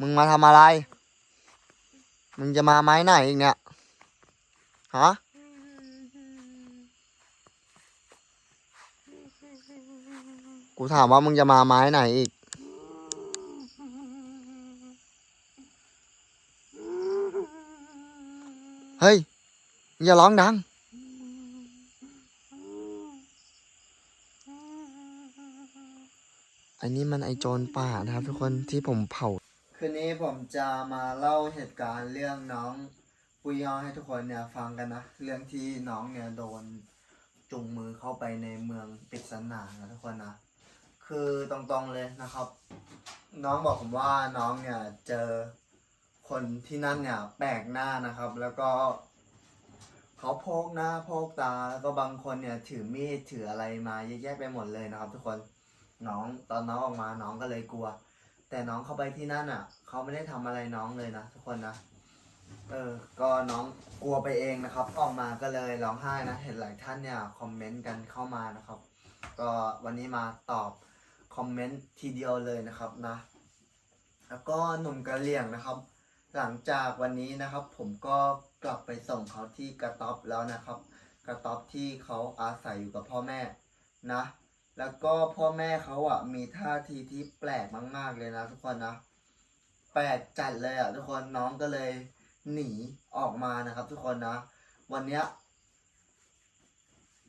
มึงมาทำอะไร มึงจะมาไม้ไหนอีกเนี่ย ฮะ กูถามว่ามึงจะมาไม้ไหนอีก เฮ้ย อย่าร้องดัง อันนี้มันไอโจรป่านะครับทุกคนที่ผมเผา คืนนี้ผมจะมาเล่าเหตุการณ์เรื่องน้องปุยยอให้ทุกคนเนี่ยฟังกันนะ เรื่องที่น้องเนี่ยโดนจุงมือเข้าไปในเมืองปริศนานะทุกคนนะ คือตรงๆเลยนะครับ น้องบอกผมว่าน้องเนี่ยเจอคนที่นั่นเนี่ยแปลกหน้านะครับ แล้วก็เขาโพกหน้าโพกตาแล้วก็บางคนเนี่ยถือมีดถืออะไรมาเยอะแยะไปหมดเลยนะครับ ทุกคนน้องตอนน้องออกมาน้องก็เลยกลัว แต่น้องเข้าไปที่นั่นอะ เขาไม่ได้ทำอะไรน้องเลยนะทุกคนนะ เออ ก็น้องกลัวไปเองนะครับ ออกมาก็เลยร้องไห้นะ เห็นหลายท่านเนี่ยคอมเมนต์กันเข้ามานะครับ ก็วันนี้มาตอบคอมเมนต์ทีเดียวเลยนะครับนะ แล้วก็หนุ่มกระเหลี่ยงนะครับ หลังจากวันนี้นะครับ ผมก็กลับไปส่งเขาที่กระต๊อบแล้วนะครับ กระต๊อบที่เขาอาศัยอยู่กับพ่อแม่นะ แล้วก็พ่อแม่เขาอะมีท่าทีที่แปลกมาก ๆ เลยนะทุกคนนะแปลกจัดเลยอะทุกคนน้องก็เลยหนีออกมานะครับ ทุกคนนะ วันเนี้ย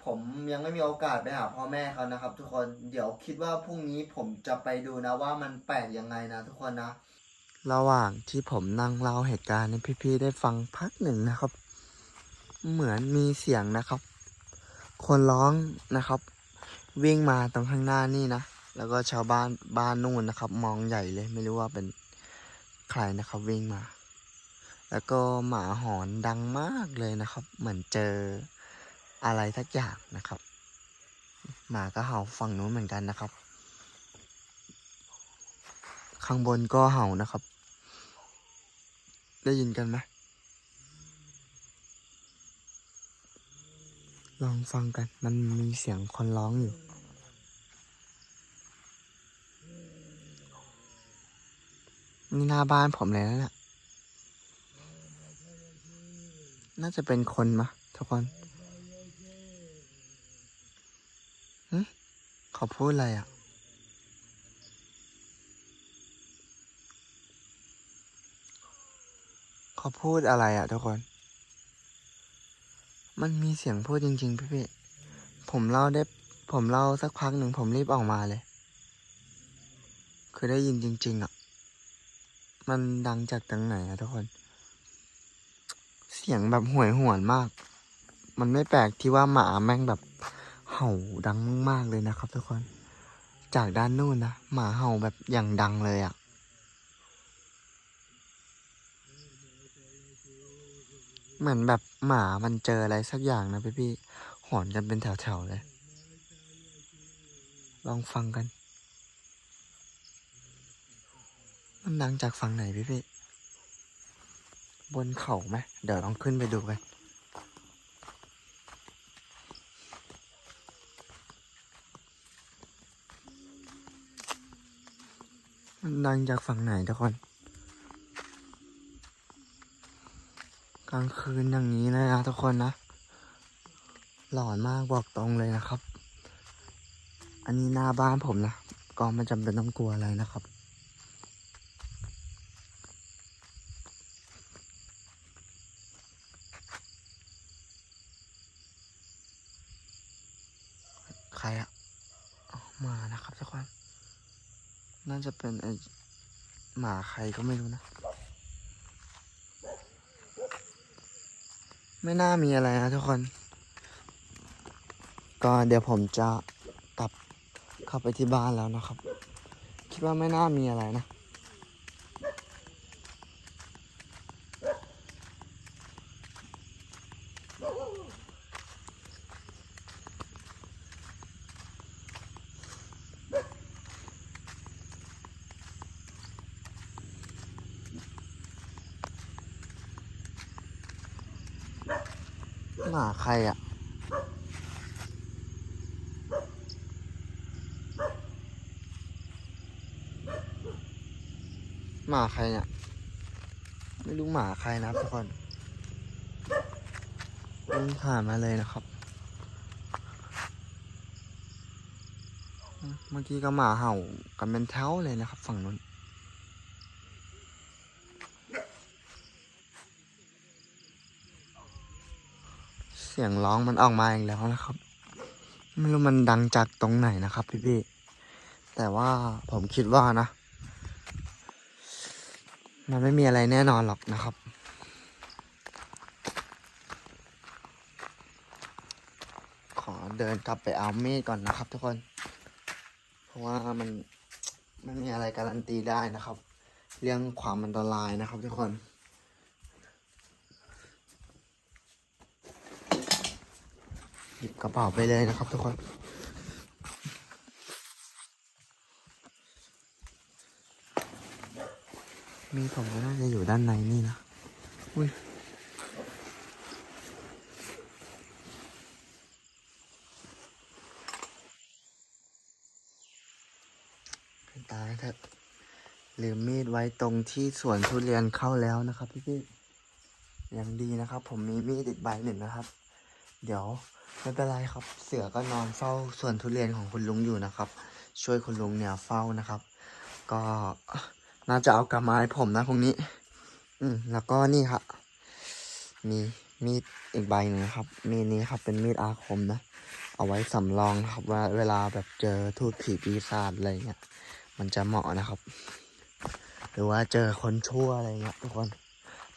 ผมยังไม่มีโอกาสไปหาพ่อแม่เขานะครับ ทุกคนเดี๋ยวคิดว่าพรุ่งนี้ผมจะไปดูนะว่ามันแปลกยังไงนะทุกคนนะ ระหว่างที่ผมนั่งเล่าเหตุการณ์ให้พี่ๆได้ฟังพักหนึ่งนะครับ เหมือนมีเสียงนะครับ คนร้องนะครับ วิ่งมาตรงข้างหน้านี่นะ แล้วก็ชาวบ้านบ้านนู่นนะครับ มองใหญ่เลยไม่รู้ว่าเป็นใครนะครับวิ่งมา แล้วก็หมาหอนดังมากเลยนะครับ เหมือนเจออะไรทักอย่างนะครับ หมาก็เห่าฝั่งนู้นเหมือนกันนะครับ ข้างบนก็เห่านะครับ ได้ยินกันไหมลองฟังกัน มันมีเสียงคนร้องอยู่ นี่หน้าบ้านผมเลยนะเนี่ยน่าจะเป็นคนมะทุกคนเขาพูดอะไรอะ เขาพูดอะไรอะทุกคน มันมีเสียงพูดจริง ๆ พี่พี่ๆผมเล่าได้ ผมเล่าสักพักหนึ่งผมรีบออกมาเลย คือได้ยินจริง ๆ อะ มันดังจากทางไหนอะทุกคน เสียงแบบห่วยหวนมาก มันไม่แปลกที่ว่าหมาแม่งแบบเห่าดังมากๆเลยนะครับ ทุกคน จากด้านนู้นนะหมาเห่าแบบอย่างดังเลยอะเหมือนแบบหมามันเจออะไรสักอย่างนะพี่พี่ๆหอนกันเป็นแถวๆเลย ลองฟังกัน มันดังจากฝั่งไหนพี่พี่บนเขาไหมเดี๋ยวลองขึ้นไปดูกันมันดังจากฝั่งไหนทุกคน กลางคืนอย่างนี้เลยนะทุกคนนะ หลอนมากบอกตรงเลยนะครับ อันนี้หน้าบ้านผมนะ ก็ไม่จำเป็นต้องกลัวอะไรนะครับ ใครอะมานะครับทุกคนน่าจะเป็นไอหมาใครก็ไม่รู้นะ ไม่น่ามีอะไรนะทุกคน ก็เดี๋ยวผมจะกลับเข้าไปที่บ้านแล้วนะครับ คิดว่าไม่น่ามีอะไรนะ หมาใครอะ หมาใครเนี่ย ไม่รู้หมาใครนะทุกคนวิ่งผ่านมาเลยนะครับ เมื่อกี้ก็หมาเห่ากันเป็นแถวเลยนะครับ ฝั่งนู้น เสียงร้องมันออกมาอีกแล้วนะครับ ไม่รู้มันดังจากตรงไหนนะครับ พี่พี่ๆแต่ว่าผมคิดว่านะ มันไม่มีอะไรแน่นอนหรอกนะครับ ขอเดินกลับไปเอามีดก่อนนะครับทุกคน เพราะว่ามันไม่มีอะไรการันตีได้นะครับ เรื่องความอันตรายนะครับทุกคน หยิบกระเป๋าไปเลยนะครับทุกคน มีผมก็น่าจะอยู่ด้านในนี่นะ อุ้ยเป็นตายเถอะลืมมีดไว้ตรงที่สวนทุเรียนเข้าแล้วนะครับพี่พี่ๆยังดีนะครับ ผมมีมีดอีกใบหนึ่งนะครับ เดี๋ยวไม่เป็นไรครับ เสือก็นอนเฝ้าส่วนทุเรียนของคุณลุงอยู่นะครับ ช่วยคุณลุงเนี่ยเฝ้านะครับ ก็น่าจะเอากลับมาให้ผมนะพรุ่งนี้ อืมแล้วก็นี่ครับมีมีดอีกใบหนึ่งครับ มีดนี้ครับเป็นมีดอาคมนะ เอาไว้สำรองครับว่าเวลาแบบเจอทูตผีปีศาจอะไรเงี้ยมันจะเหมาะนะครับ หรือว่าเจอคนชั่วอะไรเงี้ยทุกคน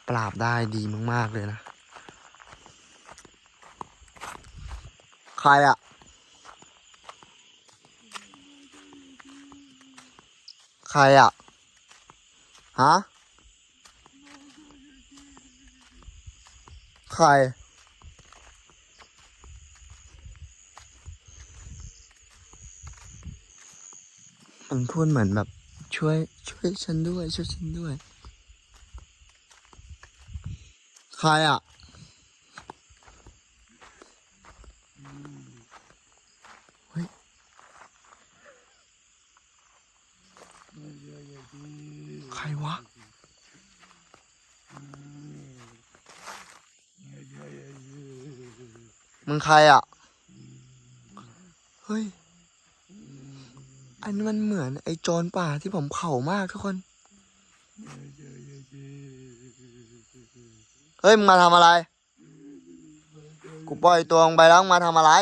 ปราบได้ดีมากๆเลยนะ ใครอะใครอะฮะใคร มันพูดเหมือนแบบ ช่วย ช่วยฉันด้วย ช่วยฉันด้วย ใครอะ เฮ้ย ใครวะ มึง ใครอะ เฮ้ย อันนี้มันเหมือนไอ้โจรป่าที่ผมเผามากทุกคน เฮ้ย มึงมาทำอะไร กูปล่อยตัวมึงไปแล้วมึงมาทำอะไร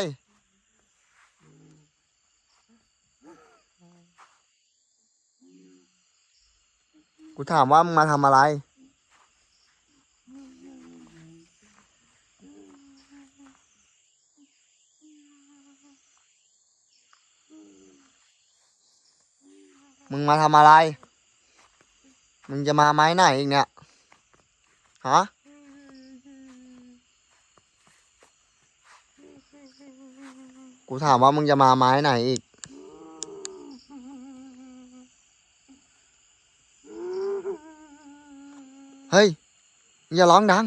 กูถามว่ามึงมาทำอะไร มึงมาทำอะไร มึงจะมาไม้ไหนอีกเนี่ย ฮะ กูถามว่ามึงจะมาไม้ไหนอีก เฮ้ย อย่าร้องดัง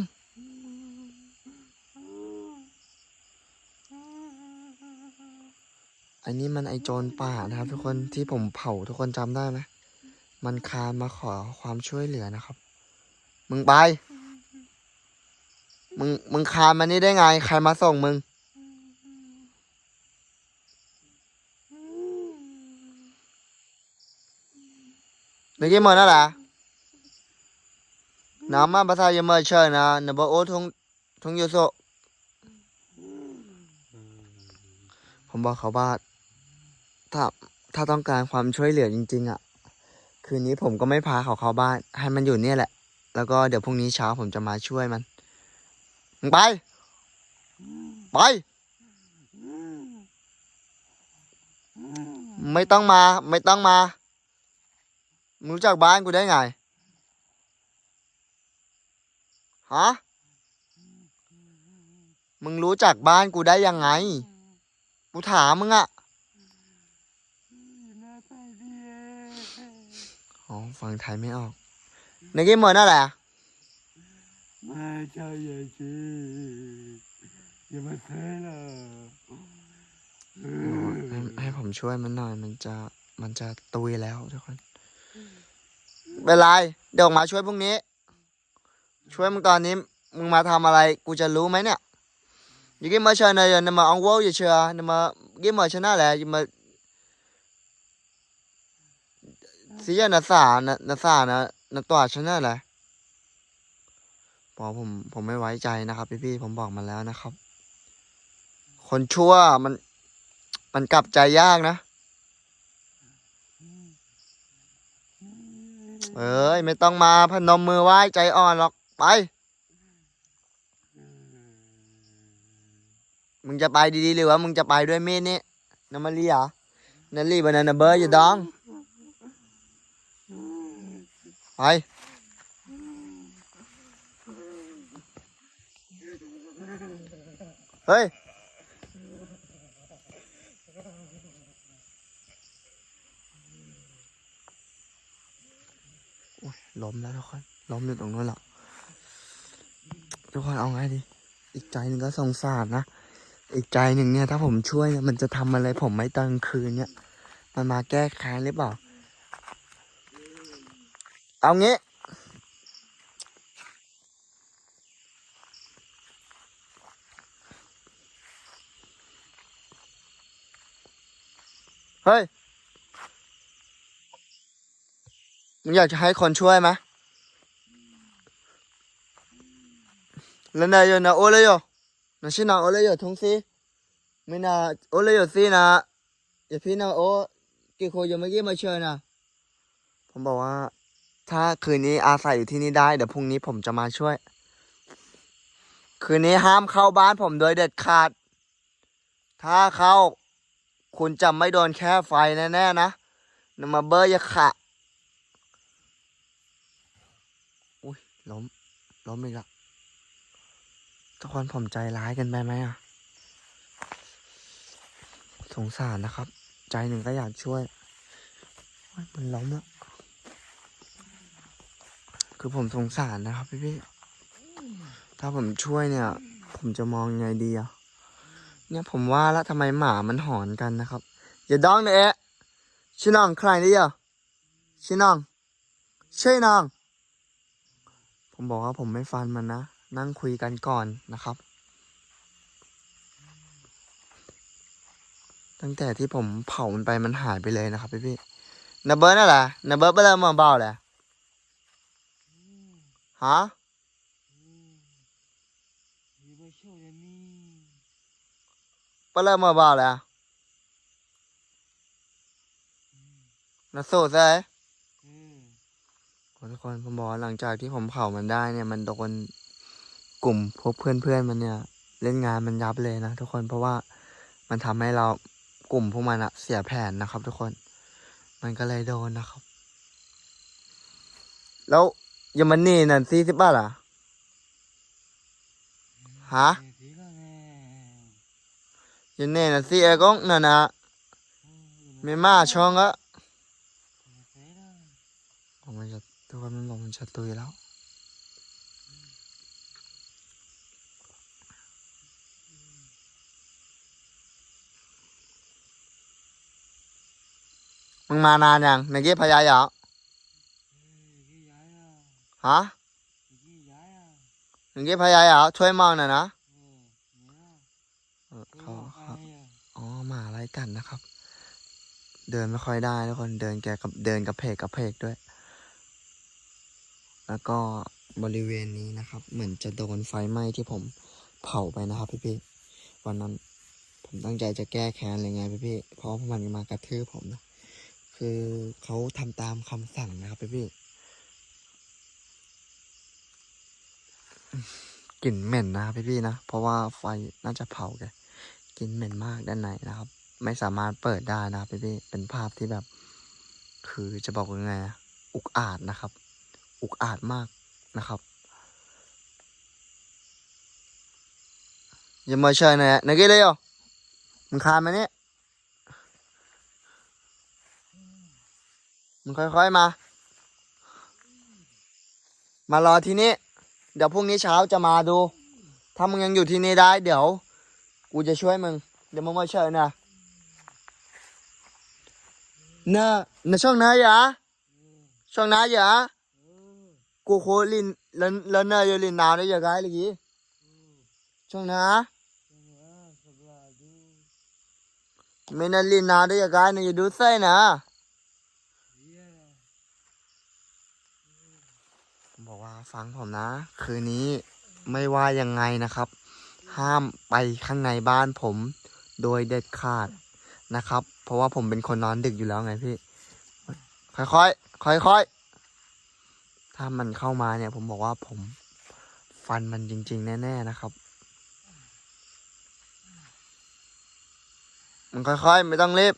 อันนี้มันไอโจรป่านะครับ ทุกคนที่ผมเผาทุกคนจำได้ไหมมันคานมาขอความช่วยเหลือนะครับ มึงไป มึงมึงคานมานี่ได้ไง ใครมาส่งมึงนึกยังมันนั่นแหละน้ำมันภาษาเยอรมันเชิญนะนบโอทงทงโยโซผมบอกเขาว่า ถ้าถ้าต้องการความช่วยเหลือจริง ๆอะ คืนนี้ผมก็ไม่พาเขาเข้าบ้าน ให้มันอยู่เนี่ยแหละ แล้วก็เดี๋ยวพรุ่งนี้เช้าผมจะมาช่วยมันมึงไป ไป ไม่ต้องมา ไม่ต้องมามึงรู้จักบ้านกูได้ไงฮะมึงรู้จักบ้านกูได้ยังไง กูถามมึงอะ อ๋อฟังไทยไม่ออกในกี้เหมือนนั่นแหละไม่ใช่ยายชีอย่ามาเซ่ละโอ้ให้ให้ผมช่วยมันหน่อยมันจะมันจะตุยแล้วทุกคนเป็นไรเดี๋ยวมาช่วยพรุ่งนี้ ช่วยมึงตอนนี้มึงมาทำอะไรกูจะรู้ไหมเนี่ยอยู่กี่มาเชิญเลยนะมาอังโวอยู่เชียนะมากี่มาชนะแหละอยู่มา สิยนาสานะนาสานะนาตัวชนะแหละบอกผมผมไม่ไว้ใจนะครับ พี่ๆผมบอกมาแล้วนะครับ คนชั่วมันมันกลับใจยากนะ เอ้ย ไม่ต้องมาพนมมือไหว้ใจอ่อนหรอก ไป มึงจะไปดีๆหรือว่ามึงจะไปด้วยมีดนี่นามารีเหรอนารีบานานาเบอร์อย่าดอง ไปเฮ้ยล้มแล้วทุกคนล้มอยู่ตรงนู้นหรอทุกคนเอาไงดี อีกใจหนึ่งก็สงสารนะ อีกใจหนึ่งเนี่ย ถ้าผมช่วยเนี่ยมันจะทำอะไรผมไหม่ตอนกลางคืนเนี่ย มันมาแก้แค้นหรือเปล่า เอางี้ เฮ้ย มึงอยากจะให้คนช่วยไหมแล้วนายอยู่นะโอเลยอยู่นะชินะโอเลยอยู่ทงซีไม่นะโอเลยอยู่ซีนะอย่าพี่นะโอกี่คนยังไม่กี้มาเชิญนะผมบอกว่า ถ้าคืนนี้อาศัยอยู่ที่นี่ได้ เดี๋ยวพรุ่งนี้ผมจะมาช่วย คืนนี้ห้ามเข้าบ้านผมโดยเด็ดขาด ถ้าเข้า คุณจะไม่โดนแค่ไฟแน่ๆนะนมาเบอร์ยาขะอุ้ยล้ม ล้มอีกแล้วทุกคนผมใจร้ายกันไปไหมอะ สงสารนะครับ ใจหนึ่งก็อยากช่วย มันล้มแล้ว คือผมสงสารนะครับพี่พี่ถ้าผมช่วยเนี่ย ผมจะมองไงดีอะเนี่ยผมว่าแล้วทำไมหมามันหอนกันนะครับ อย่าดองเนอะชิน้องใครนี่อะชิน้องใช่น้องผมบอกว่าผมไม่ฟันมันนะ นั่งคุยกันก่อนนะครับ ตั้งแต่ที่ผมเผามันไปมันหายไปเลยนะครับพี่พี่นาเบิร์ดน่ะแหละนาเบิร์ดไปเลยมาเบาแหละ ฮะปลามาบ้าเล้วนะโซดใช่ทุกคนผมบอกหลังจากที่ผมเผามันได้เนี่ย มันโดนกลุ่มพบเพื่อนเพื่อนมันเนี่ย เล่นงานมันยับเลยนะทุกคนเพราะว่ามันทำให้เรากลุ่มพวกมันอะเสียแผนนะครับ ทุกคน มันก็เลยโดนนะครับ แล้ว ยังมันนี่นั่นสี่สิบบ้าทละฮะยังแน่นั่นสี่ไอ้กงนั่นนะไม่มาช่องก็ผมจะตัวมันบอกมันจะตุยแล้วมึงมานานยังในเก็บพยายาม ฮะหนึ่งกี่พยายอ่ช่วยมองหน่อยนะเขาครับอ๋อหมาไล่กันนะครับ เดินไม่ค่อยได้ทุกคนเดินแกกับเดินกับเพกกับเพกด้วย แล้วก็บริเวณนี้นะครับ เหมือนจะโดนไฟไหม้ที่ผมเผาไปนะครับพี่พี่วันนั้น ผมตั้งใจจะแก้แค้นอะไรเงี้ยพี่พี่เพราะมันมากระทืบผมนะคือเขาทำตามคำสั่งนะครับพี่พี่ กลิ่นเหม็นนะพี่พี่ๆนะ เพราะว่าไฟน่าจะเผาแกกลิ่นเหม็นมากด้านในนะครับ ไม่สามารถเปิดได้นะพี่พี่ๆเป็นภาพที่แบบ คือจะบอกว่าไงอุกอาจนะครับ อุกอาจมากนะครับอย่ามาเชิญนะนักกีฬาโยมึงคานมาเนี่ยมึงค่อยๆมา มารอที่นี่ เดี๋ยวพรุ่งนี้เช้าจะมาดู ถ้ามึงยังอยู่ที่นี่ได้ เดี๋ยว กูจะช่วยมึง เดี๋ยวมึงมาเชิญนะเนอะในช่องเนยอะช่วงนั้นอย่ากูโคลินแล้วแล้วเนยอยู่ลินนาวได้ยังไงเลยกี้ช่วงน้าไม่นั่นลินนาวได้ยังไงนะอย่าดูเส้นนะ เฮีย ผมบอกว่า ฟังผมนะ คืนนี้ไม่ว่ายังไงนะครับ ห้ามไปข้างในบ้านผมโดยเด็ดขาดนะครับ เพราะว่าผมเป็นคนนอนดึกอยู่แล้วไงพี่ ค่อยๆ ค่อยๆ ถ้ามันเข้ามาเนี่ย ผมบอกว่าผมฟันมันจริง ๆ แน่ ๆ นะครับ มันค่อยๆ ไม่ต้องรีบ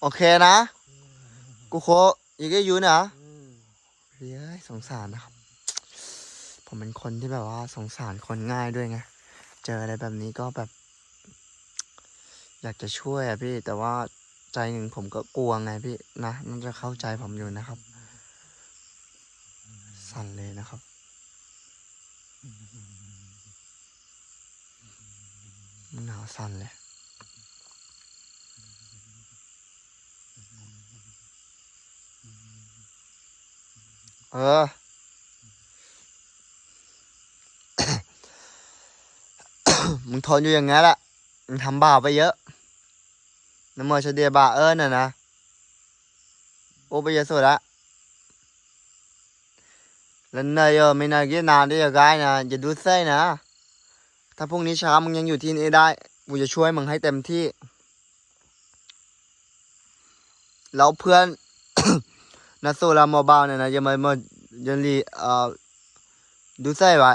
โอเคนะ กูโคอีกได้อยู่นะเออเฮ้ยสงสารนะครับ ผมเป็นคนที่แบบว่าสงสารคนง่ายด้วยไง เจออะไรแบบนี้ก็แบบ อยากจะช่วยอะพี่ แต่ว่าใจหนึ่งผมก็กลัวไงพี่นะน่าจะเข้าใจผมอยู่นะครับ สั่นเลยนะครับมันหนาวสั่นเลย เออ มึงทนอยู่อย่างงั้นแหละมึงทำบาปไปเยอะน้ำมันเฉดียบาเอิญน่ะนะ โอ้ไปเยอะสุดละแล้วเนยเออไม่นานกี่นานได้ยังไงนะอย่าดูเส้นะ ถ้าพรุ่งนี้เช้ามึงยังอยู่ที่นี่ได้ กูจะช่วยมึงให้เต็มที่ แล้วเพื่อน นัสโซลาโมบาเนี่ยนะยังไม่มายังรีเอ่อดูใส่ไว้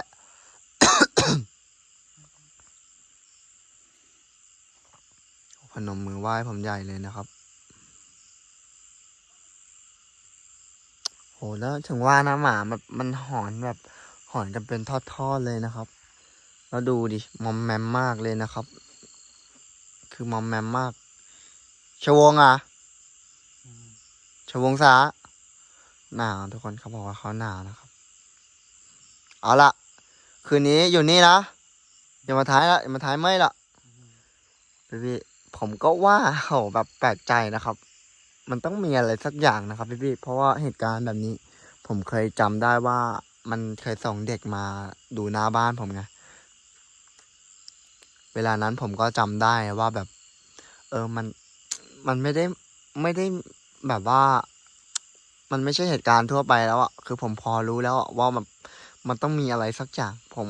พนมมือไหว้ผมใหญ่เลยนะครับ โหแล้วถึงว่านะหมาแบบมันหอนแบบหอนกันเป็นทอดๆเลยนะครับ แล้วดูดิมอมแมมมากเลยนะครับ คือมอมแมมมากชวงอะชวงศา หนาวทุกคนเขาบอกว่าเขาหนาวนะครับ เอาละคืนนี้อยู่นี่นะอย่ามาท้ายละอย่ามาท้ายไม่ละพี่พี่ผมก็ว่าโหแบบแปลกใจนะครับ มันต้องมีอะไรสักอย่างนะครับพี่พี่เพราะว่าเหตุการณ์แบบนี้ ผมเคยจำได้ว่ามันเคยส่งเด็กมาดูหน้าบ้านผมไงเวลานั้นผมก็จำได้ว่าแบบ เออมันมันไม่ได้ไม่ได้แบบว่า มันไม่ใช่เหตุการณ์ทั่วไปแล้วอะคือผมพอรู้แล้วอะว่ามันมันต้องมีอะไรสักอย่าง ผม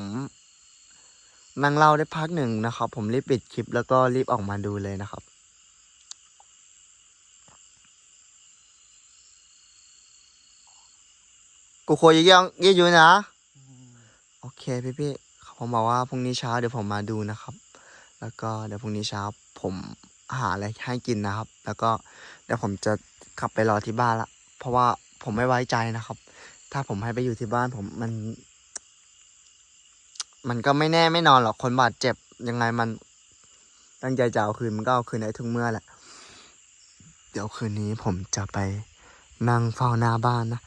นั่งเล่าได้พักหนึ่งนะครับ ผมรีบปิดคลิปแล้วก็รีบออกมาดูเลยนะครับกูโคยยังยี่อยู่นะ โอเคพี่พี่ผมบอกว่าพรุ่งนี้เช้าเดี๋ยวผมมาดูนะครับ แล้วก็เดี๋ยวพรุ่งนี้เช้าผมหาอะไรให้กินนะครับ แล้วก็เดี๋ยวผมจะขับไปรอที่บ้านละ ราะว่าผมไม่ไว้ใจนะครับ ถ้าผมให้ไปอยู่ที่บ้านผมมัน มันก็ไม่แน่ไม่นอนหรอกคนบาดเจ็บยังไงมัน ตั้งใจจะเอาคืนมันก็เอาคืนได้ทุกเมื่อแหละ เดี๋ยวคืนนี้ผมจะไปนั่งเฝ้าหน้าบ้านนะ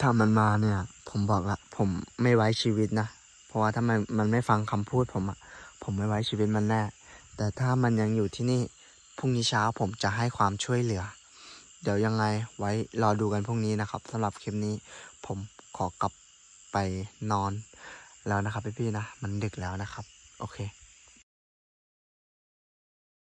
ถ้ามันมาเนี่ย ผมบอกละ ผมไม่ไว้ชีวิตนะ เพราะว่าถ้ามันมันไม่ฟังคำพูดผมอะผมไม่ไว้ชีวิตมันแน่ แต่ถ้ามันยังอยู่ที่นี่พรุ่งนี้เช้าผมจะให้ความช่วยเหลือ เดี๋ยวยังไงไว้รอดูกันพรุ่งนี้นะครับสำหรับคลิปนี้ผมขอกลับไปนอนแล้วนะครับพี่ๆนะ มันดึกแล้วนะครับ โอเค